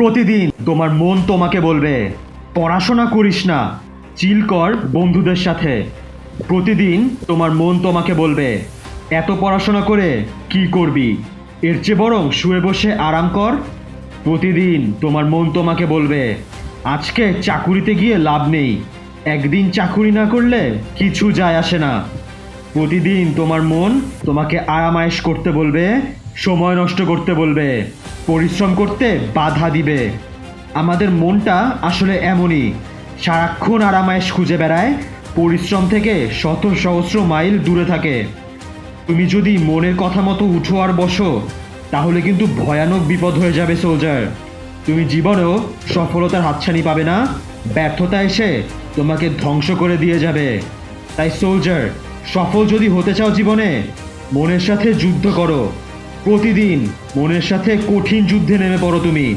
প্রতিদিন তোমার মন তোমাকে বলবে, পড়াশোনা করিস না, চিল কর বন্ধুদের সাথে। প্রতিদিন তোমার মন তোমাকে বলবে, এত পড়াশোনা করে কি করবি? এর চেয়ে বরং শুয়ে বসে আরাম কর। প্রতিদিন তোমার মন তোমাকে বলবে, আজকে চাকুরিতে গিয়ে লাভ নেই, একদিন চাকুরি না করলে কিছু যায় আসে না। প্রতিদিন তোমার মন তোমাকে আরামায়েশ করতে বলবে, সময় নষ্ট করতে বলবে। পরিশ্রম করতে বাধা দিবে। আমাদের মনটা আসলে এমনই। সারাক্ষণ আরামায়েশ খুঁজে বেড়ায়, পরিশ্রম থেকে শত সহস্র মাইল দূরে থাকে। তুমি যদি মনের কথা মতো উঠো আর বসো, তাহলে কিন্তু ভয়ানক বিপদ হয়ে যাবে, সোলজার। তুমি জীবনেও সফলতার হাতছানি পাবে না, ব্যর্থতা এসে তোমাকে ধ্বংস করে দিয়ে যাবে। তাই, সোলজার, সফল যদি হতে চাও জীবনে, মনের সাথে যুদ্ধ করো। প্রতিদিন মনের সাথে কঠিন যুদ্ধে নেমে পড়ো তুমি।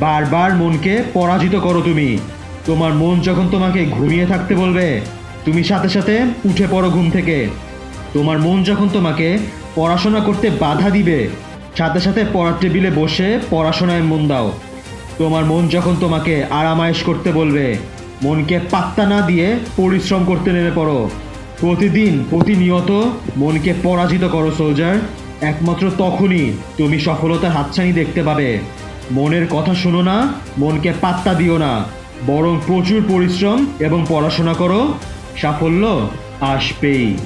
বারবার মনকে পরাজিত করো তুমি। তোমার মন যখন তোমাকে ঘুমিয়ে থাকতে বলবে, তুমি সাথে সাথে উঠে পড়ো ঘুম থেকে। তোমার মন যখন তোমাকে পড়াশোনা করতে বাধা দিবে, সাথে সাথে পড়ার টেবিলে বসে পড়াশোনায় মন দাও। তোমার মন যখন তোমাকে আরামায়েশ করতে বলবে, মনকে পাত্তা না দিয়ে পরিশ্রম করতে নেমে পড়ো। প্রতিদিন, প্রতিনিয়ত মনকে পরাজিত করো, সোলজার। একমাত্র তখনই তুমি সফলতার হাতছানি দেখতে পাবে। মনের কথা শোনো না, মনকে পাত্তা দিও না। বরং প্রচুর পরিশ্রম এবং পড়াশোনা করো। সাফল্য আসবেই।